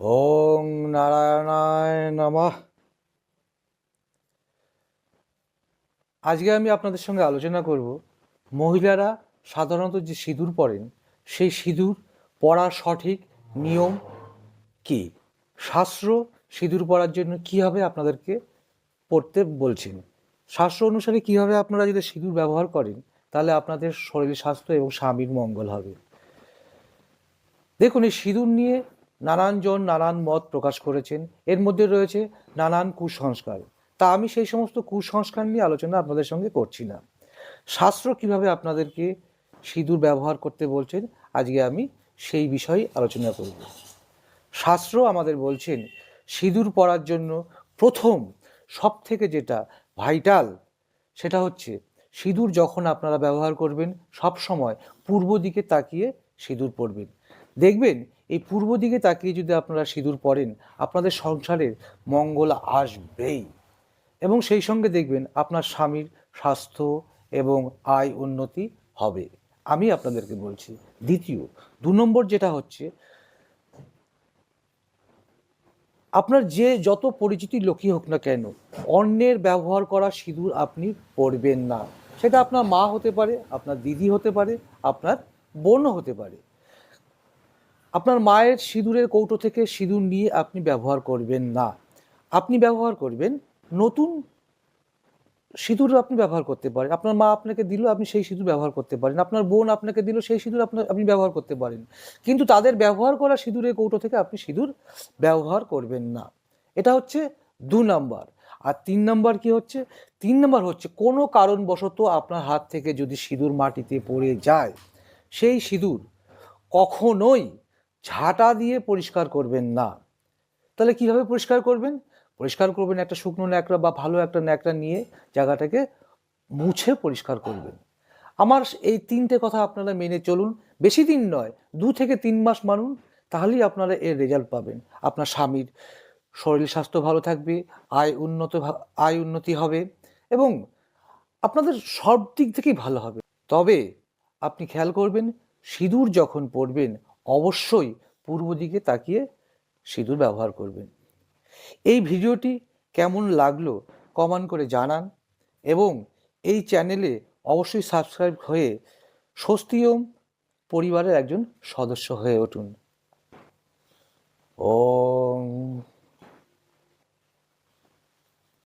ওং নারায়ণায় নমঃ। আজকে আমি আপনাদের সঙ্গে আলোচনা করব, মহিলারা সাধারণত যে সিঁদুর পরেন, সেই সিঁদুর পরার সঠিক নিয়ম কি? শাস্ত্র সিঁদুর পরার জন্য কীভাবে আপনাদেরকে পড়তে বলছেন? শাস্ত্র অনুসারে কীভাবে আপনারা যদি সিঁদুর ব্যবহার করেন, তাহলে আপনাদের শরীর স্বাস্থ্য এবং স্বামীর মঙ্গল হবে। দেখুন, এই সিঁদুর নিয়ে নানানজন নানান মত প্রকাশ করেছেন। এর মধ্যে রয়েছে নানান কুসংস্কার। তা আমি সেই সমস্ত কুসংস্কার নিয়ে আলোচনা আপনাদের সঙ্গে করছি না। শাস্ত্র কীভাবে আপনাদেরকে সিঁদুর ব্যবহার করতে বলছেন, আজকে আমি সেই বিষয়ে আলোচনা করব। শাস্ত্র আমাদের বলছেন, সিঁদুর পরার জন্য প্রথম সব থেকে যেটা ভাইটাল, সেটা হচ্ছে সিঁদুর যখন আপনারা ব্যবহার করবেন সব সময় পূর্ব দিকে তাকিয়ে সিঁদুর পরবেন। দেখবেন, এই পূর্ব দিকে তাকিয়ে যদি আপনারা সিঁদুর পরেন, আপনাদের সংসারের মঙ্গল আসবেই। এবং সেই সঙ্গে দেখবেন, আপনার স্বামীর স্বাস্থ্য এবং আয় উন্নতি হবে। আমি আপনাদেরকে বলছি, দ্বিতীয়, দু নম্বর যেটা হচ্ছে, আপনার যে যত পরিচিতি লোকই হোক না কেন, অন্যের ব্যবহার করা সিঁদুর আপনি পরবেন না। সেটা আপনার মা হতে পারে, আপনার দিদি হতে পারে, আপনার বোনও হতে পারে। আপনার মায়ের সিঁদুরের কৌটো থেকে সিঁদুর নিয়ে আপনি ব্যবহার করবেন না। আপনি ব্যবহার করবেন নতুন সিঁদুর আপনি ব্যবহার করতে পারেন। আপনার মা আপনাকে দিল, আপনি সেই সিঁদুর ব্যবহার করতে পারেন। আপনার বোন আপনাকে দিল, সেই সিঁদুর আপনার আপনি ব্যবহার করতে পারেন। কিন্তু তাদের ব্যবহার করা সিঁদুরের কৌটো থেকে আপনি সিঁদুর ব্যবহার করবেন না। এটা হচ্ছে দু নাম্বার। আর তিন নাম্বার কি হচ্ছে? তিন নাম্বার হচ্ছে কোনো কারণবশত আপনার হাত থেকে যদি সিঁদুর মাটিতে পড়ে যায়, সেই সিঁদুর কখনোই ঝাঁটা দিয়ে পরিষ্কার করবেন না। তাহলে কীভাবে পরিষ্কার করবেন? পরিষ্কার করবেন একটা শুকনো ন্যাকড়া বা ভালো একটা ন্যাকড়া নিয়ে জায়গাটাকে মুছে পরিষ্কার করবেন। আমার এই তিনটে কথা আপনারা মেনে চলুন। বেশি দিন নয়, দু থেকে তিন মাস মানুন, তাহলেই আপনারা এর রেজাল্ট পাবেন। আপনার স্বামীর শরীর স্বাস্থ্য ভালো থাকবে, আয় উন্নত আয় উন্নতি হবে এবং আপনাদের সব দিক থেকেই ভালো হবে। তবে আপনি খেয়াল করবেন, সিঁদুর যখন পরবেন অবশ্যই পূর্ব দিকে তাকিয়ে সিঁদুর ব্যবহার করবেন। এই ভিডিওটি কেমন লাগল কমান করে জানান এবং এই চ্যানেলে অবশ্যই সাবস্ক্রাইব হয়ে স্বস্তিয়ম পরিবারের একজন সদস্য হয়ে উঠুন। ওম